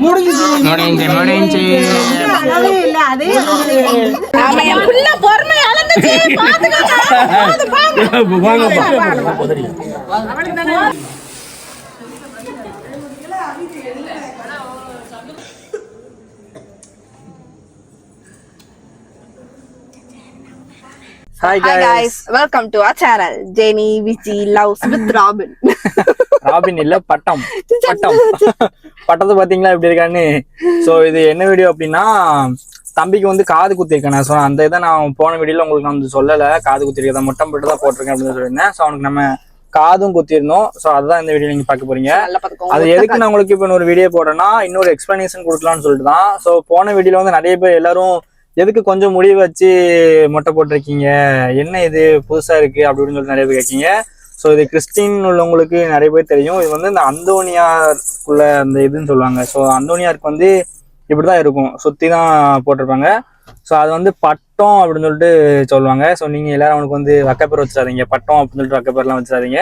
முடிஞ்சு முடிஞ்சு. ஆமா, hi guys, welcome to our channel. Jenny, Vici, Loves with Robin. Robin இல்ல பட்டம். பட்டம். பட்டத்தை பாத்தீங்களா எப்படி இருக்கான்னு. சோ இது என்ன வீடியோ அப்படின்னா தம்பிக்கு வந்து காது குத்திருக்கேன் சொன்னேன் அந்த இதை நான் போன வீடியோல உங்களுக்கு வந்து சொல்லல. காது குத்திருக்கேன் மொட்டம் போட்டு தான் போட்டிருக்கேன் அப்படின்னு சொல்லியிருந்தேன். ஸோ அவனுக்கு நம்ம காதும் குத்திருந்தோம் ஸோ அதுதான் இந்த வீடியோ நீங்க பார்க்க போறீங்க. அது எதுக்கு நான் உங்களுக்கு இப்போ ஒரு வீடியோ போடுறேன்னா இன்னொரு எக்ஸ்பிளனேஷன் கொடுக்கலாம்னு சொல்லிட்டு தான். ஸோ போன வீடியோல வந்து நிறைய பேர் எல்லாரும் எதுக்கு கொஞ்சம் முடி வச்சு மொட்டை போட்டிருக்கீங்க? என்ன இது புதுசா இருக்கு அப்படின்னு சொல்லிட்டு நிறைய பேர் கேட்கீங்க. ஸோ இது கிறிஸ்டின் உள்ளவங்களுக்கு நிறைய பேர் தெரியும். இது வந்து இந்த அந்தோனியாருக்குள்ள அந்த இதுன்னு சொல்லுவாங்க. ஸோ அந்தோனியாருக்கு வந்து இப்படி தான் இருக்கும். சுற்றி தான் போட்டிருப்பாங்க. ஸோ அது வந்து பட்டம் அப்படின்னு சொல்லிட்டு சொல்லுவாங்க. ஸோ நீங்கள் எல்லாரும் அவனுக்கு வந்து வக்கப்பேர் வச்சிடாதீங்க. பட்டம் அப்படின்னு சொல்லிட்டு வக்கப்பேர்லாம் வச்சிடாதீங்க.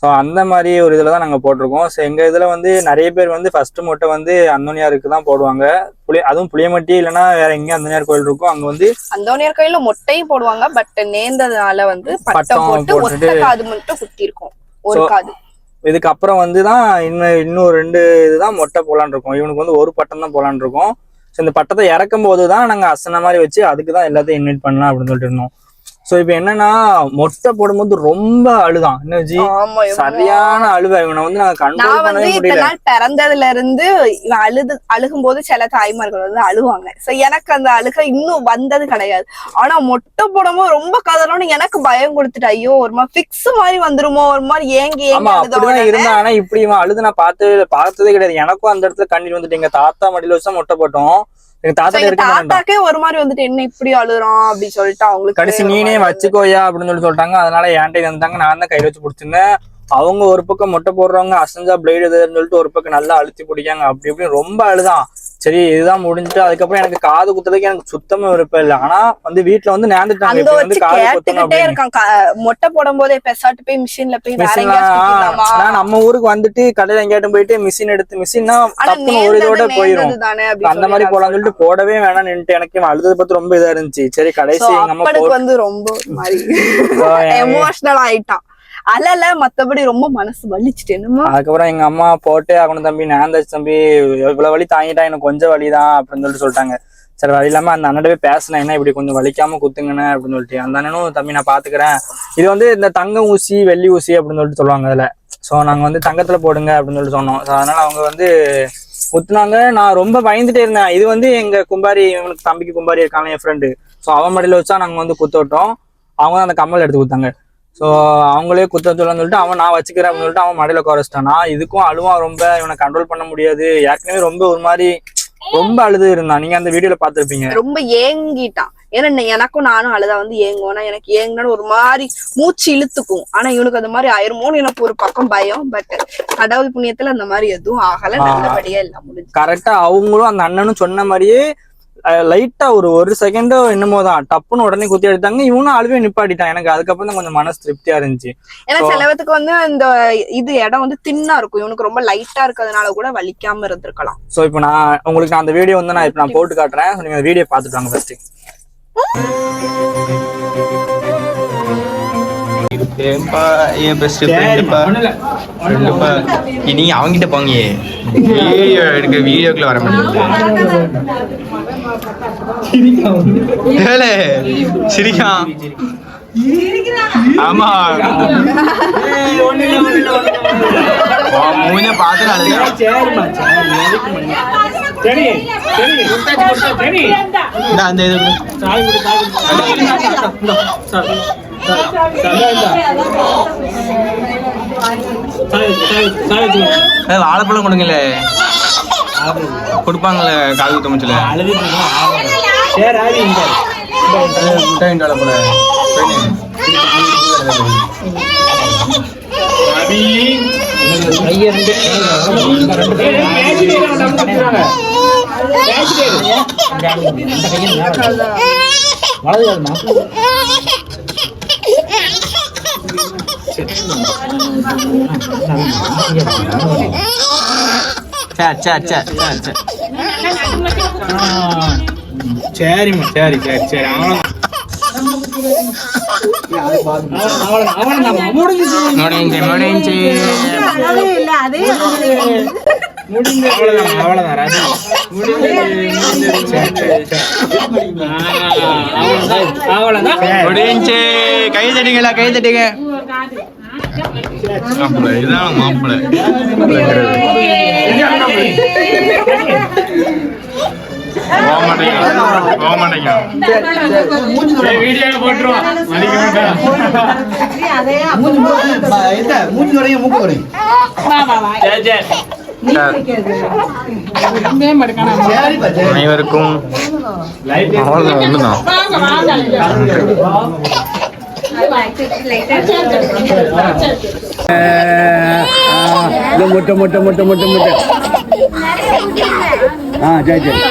ஸோ அந்த மாதிரி ஒரு இதில் தான் நாங்கள் போட்டிருக்கோம். ஸோ எங்கள் இதில் வந்து நிறைய பேர் வந்து ஃபர்ஸ்ட் மொட்டை வந்து அந்தோனியாருக்கு தான் போடுவாங்க. புளிய அதுவும் புளியமட்டி இல்லைன்னா வேற எங்கேயும் அந்தோனியார் கோயில் இருக்கும். அங்கே வந்து அந்தோனியர் கோயில்ல மொட்டையும் போடுவாங்க. பட் நேர்ந்ததுனால வந்து பட்டம் போட்டு காது மட்டும் குத்தி இருக்கும் ஒரு காது. இதுக்கு அப்புறம் வந்து தான் இன்னும் இன்னும் ரெண்டு இதுதான் மொட்டை போலான்னு இருக்கோம். இவனுக்கு வந்து ஒரு பட்டம் தான் போலான்னு இருக்கோம். ஸோ இந்த பட்டத்தை இறக்கும் போது தான் நாங்கள் அசன மாதிரி வச்சு அதுக்கு தான் எல்லாத்தையும் இன்வைட் பண்ணலாம் அப்படின்னு சொல்லிட்டு இருந்தோம். ஸோ இப்போ என்னன்னா மொட்டை போடும்போது ரொம்ப அழுதான். என்ன ஜி? ஆமா இவன் சரியான அழுவ. இவனை வந்து கண்ட்ரோல் நான் வந்து பண்ணவே முடியல பிறந்ததுல இருந்து இவன் அழுது அழுகும் போது சில தாய்மார்கள் வந்து அழுவாங்க. சோ எனக்கு அந்த அழுக இன்னும் வந்தது கிடையாது. ஆனா மொட்டை போடும்போது ரொம்ப கதறோம்னு எனக்கு பயம் கொடுத்துட்டு ஐயோ ஒரு மாதிரி ஃபிக்ஸ் மாதிரி வந்துருமோ? ஒரு மாதிரி ஏங்கி ஏங்கி ஆமா அழுத அப்படிதான் உடனே? இருந்தா ஆனா இப்படி இவன் அழுது நான் பார்த்து பார்த்ததே கிடையாது. எனக்கும் அந்த இடத்துல கண்ணீர் வந்துட்டு எங்க தாத்தா மடியில வச்சு மொட்டை போட்டோம். எங்க தாத்தா தாத்தாக்கே ஒரு மாதிரி வந்துட்டு என்ன இப்படி அழுறான் அப்படி சொல்லிட்டு அவங்களுக்கு கடைசி நீனே வச்சுக்கோயா அப்படின்னு சொல்லி சொல்லிட்டாங்க. அதனால என்கிட்ட வந்தாங்க. நான் தான் கையில வச்சு பிடிச்சிருந்தேன். அவங்க ஒரு பக்கம் மொட்டை போடுறவங்க அசஞ்சா பிளேடு சொல்லிட்டு ஒரு பக்கம் நல்லா அழுத்தி பிடிக்காங்க. அப்படி இப்படி ரொம்ப அழுதான். சரி இதுதான் முடிஞ்சுட்டு அதுக்கப்புறம் எனக்கு காது குத்துறதுக்கு எனக்கு சுத்தமா விருப்பம் இல்லை. ஆனா வந்து வீட்டுல வந்து நேர்ந்துட்டாங்க. மொட்டை போடும் போதே பெசாட்டு போய் மிஷின்ல போய் நம்ம ஊருக்கு வந்துட்டு கடையில எங்கேயாட்டும் போயிட்டு மிஷின் எடுத்து மிஷின்னா ஒரு இதோட அப்படி அந்த மாதிரி போலாம்னு சொல்லிட்டு போடவே வேணாம்னு நின்னுட்டு எனக்கு அழுததை பத்தி ரொம்ப இதா இருந்துச்சு. சரி கடைசி எங்க அம்மா வந்து ரொம்ப எமோஷனல் ஆயிட்டான். அழல மத்தபடி ரொம்ப மனசு வலிச்சுட்டு என்னமோ. அதுக்கப்புறம் எங்க அம்மா போட்டு ஆகணும் தம்பி நான் தம்பி இவ்வளவு வலி தாங்கிட்டா எனக்கு கொஞ்சம் வலிதான் அப்படின்னு சொல்லிட்டு சொல்லிட்டாங்க. சரி வழி இல்லாம அந்த அண்ணன் போய் பேசினேன் என்ன இப்படி கொஞ்சம் வலிக்காம குத்துங்கண்ணே அப்படின்னு சொல்லிட்டு. அந்த அண்ணனும் தம்பி நான் பாத்துக்கிறேன். இது வந்து இந்த தங்க ஊசி வெள்ளி ஊசி அப்படின்னு சொல்லிட்டு சொல்லுவாங்க அதுல. சோ நாங்க வந்து தங்கத்துல போடுங்க அப்படின்னு சொல்லிட்டு சொன்னோம். அதனால அவங்க வந்து குத்துனாங்க. நான் ரொம்ப பயந்துட்டே இருந்தேன். இது வந்து எங்க கும்பாரி இவனுக்கு தம்பிக்கு கும்பாரி இருக்காங்க என் ஃப்ரெண்டு ஸோ அவன் மடியில் வச்சா நாங்கள் வந்து குத்து விட்டோம். அவங்க அந்த கம்மல் எடுத்து கொடுத்தாங்க ஸோ அவங்களே குத்த சொல்லலாம்னு சொல்லிட்டு அவன் நான் வச்சுக்கிறேன் அப்படின்னு சொல்லிட்டு அவன் மடையில குறைச்சிட்டான் நான் இதுக்கும் அழுவான் ரொம்ப இவனை கண்ட்ரோல் பண்ண முடியாது. ஏற்கனவே ரொம்ப ஒரு மாதிரி ரொம்ப அழுது இருந்தான். நீங்க அந்த வீடியோல பார்த்திருப்பீங்க. ரொம்ப ஏங்கிட்டான் ஏன்னா எனக்கும் நானும் அழுதா வந்து ஏங்குவேன் ஆனா எனக்கு ஏங்கினா ஒரு மாதிரி மூச்சு இழுத்துக்கும். ஆனா இவனுக்கு அந்த மாதிரி ஆயிருமோன்னு எனக்கு ஒரு பக்கம் பயம். பட் கடவுள் புண்ணியத்துல அந்த மாதிரி எதுவும் ஆகல. நல்லபடியா எல்லாம் முடிஞ்சு கரெக்டா அவங்களும் அந்த அண்ணனும் சொன்ன மாதிரியே லைட்டா ஒரு ஒரு செகண்டோ என்னமோ தான். டப்புன்னு உடனே குத்தி எடுத்தாங்க. இவனும் அழுவே நிப்பாட்டிட்டான். எனக்கு அதுக்கப்புறம் தான் கொஞ்சம் மனசு திருப்தியா இருந்துச்சு. ஏன்னா சிலவத்துக்கு வந்து இந்த இது இடம் வந்து தின்னா இருக்கும். இவனுக்கு ரொம்ப லைட்டா இருக்கிறதுனால கூட வலிக்காம இருந்திருக்கலாம். ஸோ இப்போ நான் உங்களுக்கு நான் அந்த வீடியோ வந்து நான் இப்போ நான் போட்டு காட்டுறேன். நீங்க அந்த வீடியோ பார்த்துட்டு வாங்க ஃபர்ஸ்ட் ஏன்பா என் பெஸ்ட் ஃப்ரெண்டுப்பா ஃப்ரெண்டுப்பா நீங்க அவங்கிட்ட போங்க வீடியோ எடுக்க வீடியோக்குள்ள வர மாட்டேங்குது. ஏலே, சிரிக்கான் ஆமா உன் மூஞ்ச பார்த்து அழுதா இந்த அந்த இது ஏய், வாழைப்பழம் கொடுங்களே கொடுப்பாங்களே காது குத்த முச்சில முட்டாய் வாழைப்பழம் சரி சரி சரி சரி சரி. சரிம்மா சரி சரி சரி அவன் முடிஞ்சு முடிஞ்சு. அவ்வளவுதான் அவ்வளவுதான் ராஜா முடிஞ்சு கை தட்டிங்களா கை தட்டிங்க. மாப்பிள்ளை இதான் மாப்பிள்ளை போக மாட்டேங்க போக மாட்டேங்க வீடியோ போட்டுருவோம் மதிக்க மாட்டேன் சரி சரி. அனைவருக்கும் அவ்வளவுதான் ஒண்ணுதான் முட்டை முட்டை முட்டை முட்டை முட்டை ஆ சரி சரி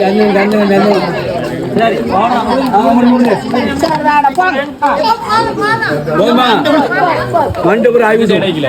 கண்ணு கண்ணு கண்ணு மண்டபுரம் ஆய்வு கிடைக்கல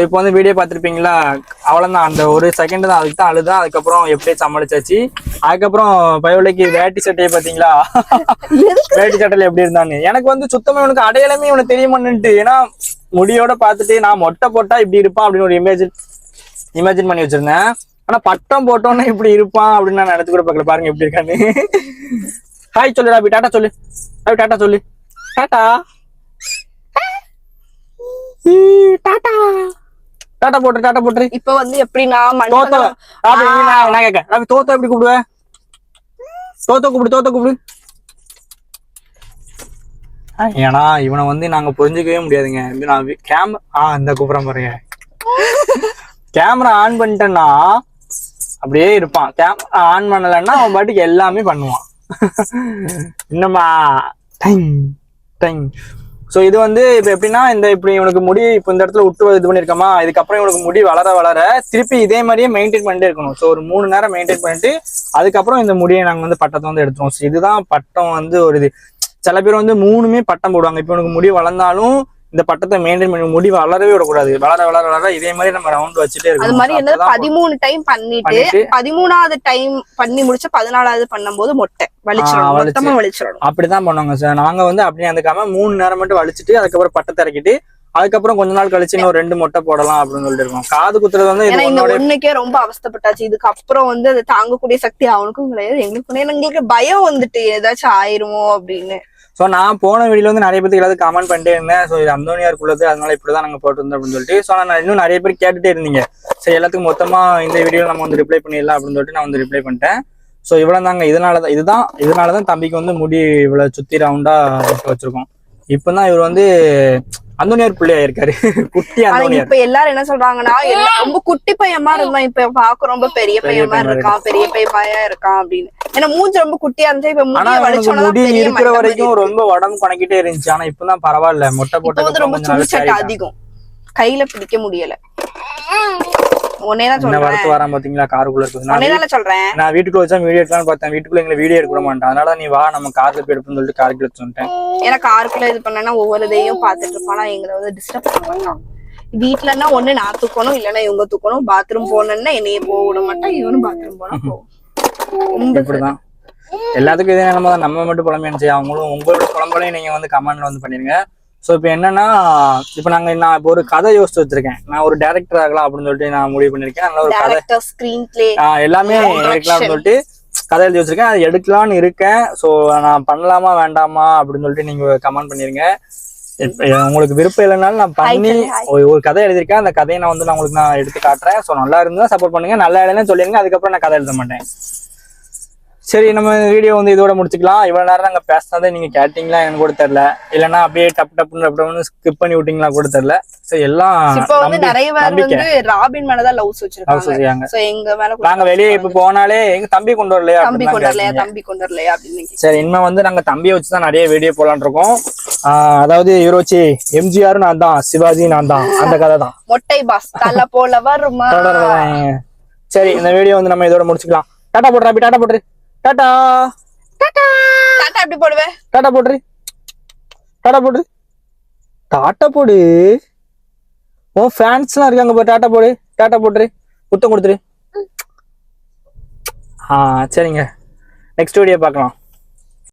இப்போ வந்து வீடியோ பார்த்துருப்பீங்களா? அவ்வளோதான் அந்த ஒரு செகண்ட் தான். அதுக்கு தான் அழுதான் அதுக்கப்புறம் எப்படியே சமாளிச்சாச்சு. அதுக்கப்புறம் பயோலைக்கு வேட்டி சட்டையை பார்த்தீங்களா வேட்டி சட்டையில எப்படி இருந்தான்னு. எனக்கு வந்து சுத்தமா இவனுக்கு அடையாளமே இவனுக்கு தெரியமான்னுட்டு. ஏன்னா முடியோட பார்த்துட்டு நான் மொட்டை போட்டா இப்படி இருப்பான் அப்படின்னு ஒரு இமேஜின் இமேஜின் பண்ணி வச்சிருந்தேன். ஆனா பட்டம் போட்டோன்னே இப்படி இருப்பான் அப்படின்னு நான் நினைச்சு கூட பார்க்கல. பாருங்க எப்படி இருக்கான்னு. ஹாய் சொல்லு ராபி. டாட்டா சொல்லு. ராபி டாட்டா சொல்லு. டாட்டா டாட்டா டாட்டா போட்டு டாட்டா போட்டு. இப்ப வந்து எப்படின்னா தோத்தோ மனுஷங்க ராபி நீ நான் நான் கேட்க ராபி தோத்தோ எப்படி கூப்பிடுவ தோத்தோ கூப்பிடு தோத்தோ கூப்பிடு. ஏன்னா இவனை வந்து நாங்க புரிஞ்சுக்கவே முடியாதுங்க. நான் கேம் ஆ இந்த கூப்பிடுறேன் பாருங்க. கேமரா ஆன் பண்ணிட்டேன்னா அப்படியே இருப்பான். கேமரா ஆன் பண்ணலைன்னா அவன் பாட்டுக்கு எல்லாமே பண்ணுவான். இன்னமா டைம் டைம். ஸோ இது வந்து இப்போ எப்படின்னா இந்த இப்படி இவனுக்கு முடி இப்போ இந்த இடத்துல விட்டு இது பண்ணியிருக்கோமா? இதுக்கப்புறம் இவனுக்கு முடி வளர வளர திருப்பி இதே மாதிரியே மெயின்டைன் பண்ணிட்டே இருக்கணும். ஸோ ஒரு மூணு நேரம் மெயின்டைன் பண்ணிட்டு அதுக்கப்புறம் இந்த முடியை நாங்கள் வந்து பட்டத்தை வந்து எடுத்துருவோம். ஸோ இதுதான் பட்டம் வந்து ஒரு இது. சில பேர் வந்து மூணுமே பட்டம் போடுவாங்க. இப்போ உனக்கு முடி வளர்ந்தாலும் இந்த பட்டத்தை மெயின்டைன் பண்ணி முடி வளரவே விடக்கூடாது. வளர வளர வளர இதே மாதிரி நம்ம ரவுண்ட் வச்சுட்டே அது இருக்கணும் மாதிரி அப்பதான் பதிமூணு டைம் பண்ணிட்டு பதிமூணாவது டைம் பண்ணி முடிச்ச பதினாலாவது பண்ணும்போது மொட்டை வலிச்சிடணும். வலிச்சு. மொத்தமா வலிச்சிடணும். அப்படிதான் பண்ணுவாங்க சார். நாங்க வந்து அப்படியே இருந்துக்காம மூணு நேரம் மட்டும் வலிச்சுட்டு அதுக்கப்புறம் பட்டத்தை இறக்கிட்டு அதுக்கப்புறம் கொஞ்ச நாள் கழிச்சு இன்னும் ரெண்டு மொட்டை போடலாம் அப்படின்னு சொல்லிட்டு இருக்கோம். காது குத்துறது வந்து இந்த ஒண்ணுக்கே ரொம்ப அவஸ்தைப்பட்டாச்சு. இதுக்கு அப்புறம் வந்து அதை தாங்கக்கூடிய சக்தி அவனுக்கும் கிடையாது. எங்களுக்கும் எங்களுக்கு பயம் வந்துட்டு ஏதாச்சும் ஆயிருமோ அப்படின்னு. ஸோ நான் போன வீடியோல வந்து நிறைய பேருக்கு எல்லாத்தையும் கமெண்ட் பண்ணிட்டே இருந்தேன். ஸோ இது அந்தோனியாருக்குள்ளது அதனால இப்படிதான் நாங்கள் போட்டிருந்தோம் அப்படின்னு சொல்லிட்டு. ஸோ நான் இன்னும் நிறைய பேர் கேட்டுட்டே இருந்தீங்க. சரி எல்லாத்துக்கும் மொத்தமா இந்த வீடியோ நம்ம வந்து ரிப்ளை பண்ணிடலாம் அப்படின்னு சொல்லிட்டு நான் வந்து ரிப்ளை பண்ணிட்டேன். ஸோ இவ்வளோ தாங்க இதனால தான் இதுதான் இதனால தான் தம்பிக்கு வந்து முடி இவ்வளவு சுத்தி ரவுண்டா வச்சிருக்கோம். இப்பதான் இவர் வந்து அந்தோனியார் பிள்ளையா இருக்காரு குட்டி அந்தோனியார். இப்ப எல்லாரும் என்ன சொல்றாங்கன்னா ரொம்ப குட்டி பையன் மாதிரி இருந்தான் இப்ப பாக்க ரொம்ப பெரிய பையன் மாதிரி இருக்கான் பெரிய பையன் இருக்கான் அப்படின்னு. ஏன்னா மூஞ்சி ரொம்ப குட்டியா இருந்துச்சு இப்ப முடி இருக்கிற வரைக்கும். ரொம்ப உடம்பு கணக்கிட்டே இருந்துச்சு. ஆனா இப்பதான் பரவாயில்ல. மொட்டை போட்டதுக்கு ரொம்ப அதிகம். கையில பிடிக்க முடியல. உன்னேதான் என்ன சொல்றேன். வரத்து வராம பாத்தீங்களா? காருக்குள்ள இருக்குது நான் உன்னேதான் சொல்றேன்? நான் வீட்டுக்குள்ள வச்சா வீடியோ எடுக்கலாம்னு பார்த்தேன். வீட்டுக்குள்ள எங்களை வீடியோ எடுக்க மாட்டேன். அதனால நீ வா நம்ம கார்ல போய் எடுப்போம்னு சொல்லிட்டு காருக்கு எடுத்து வந்துட்டேன். எனக்கு காருக்குள்ள இது பண்ணனா ஒவ்வொரு இதையும் பாத்துட்டு இருப்பானா. எங்களை வந்து டிஸ்டர்ப் பண்ண மாட்டான். வீட்டுலன்னா ஒண்ணு நான் தூக்கணும் இல்லன்னா இவங்க தூக்கணும். பாத்ரூம் போனேன்னா என்னைய போக விட மாட்டான். இவனும் பாத்ரூம் போனா போகும் இப்படிதான். எல்லாத்துக்கும் இதே நிலைமை தான் நம்ம மட்டும் புலம்பு செய்ய அவங்களும் உங்களோட புலம்பலையும் நீங்க வந்து கமெண்ட்ல வந்து பண்ணிருங்க. ஸோ இப்போ என்னன்னா இப்போ நாங்க நான் இப்போ ஒரு கதை யோசிச்சு வச்சிருக்கேன். நான் ஒரு டேரக்டர் ஆகலாம் அப்படின்னு சொல்லிட்டு நான் முடிவு பண்ணிருக்கேன். அதனால ஒரு கதை. ஸ்கிரீன் பிளே எல்லாமே எடுக்கலாம்னு சொல்லிட்டு கதை எழுதி வச்சிருக்கேன். அதை எடுக்கலாம்னு இருக்கேன். ஸோ நான் பண்ணலாமா வேண்டாமா அப்படின்னு சொல்லிட்டு நீங்க கமெண்ட் பண்ணிருங்க. உங்களுக்கு விருப்பம் இல்லைனாலும் நான் பண்ணி. ஒரு ஒரு கதை எழுதியிருக்கேன். அந்த கதையை நான் வந்து நான் உங்களுக்கு நான் எடுத்து காட்டுறேன். ஸோ நல்லா இருந்தா சப்போர்ட் பண்ணுங்க. நல்லா இல்லைன்னு சொல்லிருங்க. அதுக்கப்புறம் நான் கதை எழுத மாட்டேன். சரி நம்ம வீடியோ வந்து இதோட முடிச்சுக்கலாம். இவ்வளவு நேரம் நாங்க பேசினதை நீங்க கேட்டீங்களா எனக்கு கூட தெரியல. இல்லைன்னா அப்படியே டப் டப்புன்னு டப்புன்னு ஸ்கிப் பண்ணி விட்டீங்களா கூட தெரியல. ஸோ எல்லாம் இப்ப வந்து நம்பி- நிறைய பேர் நம்பிக்கை. வந்து ராபின் மேலதான் லவ்ஸ் house வச்சிருக்காங்க. எங்க மேல நாங்க வெளியே இப்ப போனாலே எங்க தம்பி கொண்டு வரலையா தம்பி கொண்டு வரலையா. தம்பி கொண்டு வரலையா அப்படின்னு கேக்குறாங்க. சரி இனிமே வந்து நாங்க தம்பியை வச்சு தான் நிறைய வீடியோ போலான் இருக்கோம். அதாவது யூரோச்சி எம்ஜிஆர் நான் தான் சிவாஜி நான் தான் அந்த கதை தான். மொட்டை பாஸ் தலை போல வருமா. சரி இந்த வீடியோ வந்து நம்ம இதோட முடிச்சுக்கலாம். டாடா போடுறா அப்படி டாடா போட்டுரு டாடா. தாத்தா எப்படி போடுவேன் டாடா போட்டுரு டாடா போடு. டாட்டா போடு. உன் ஃபேன்ஸ்லாம் இருக்காங்க போ டாட்டா போடு. டாட்டா போட்டுரு. முத்தம் கொடுத்துரு. ஆ சரிங்க. நெக்ஸ்ட் வீடியோ பார்க்கலாம்.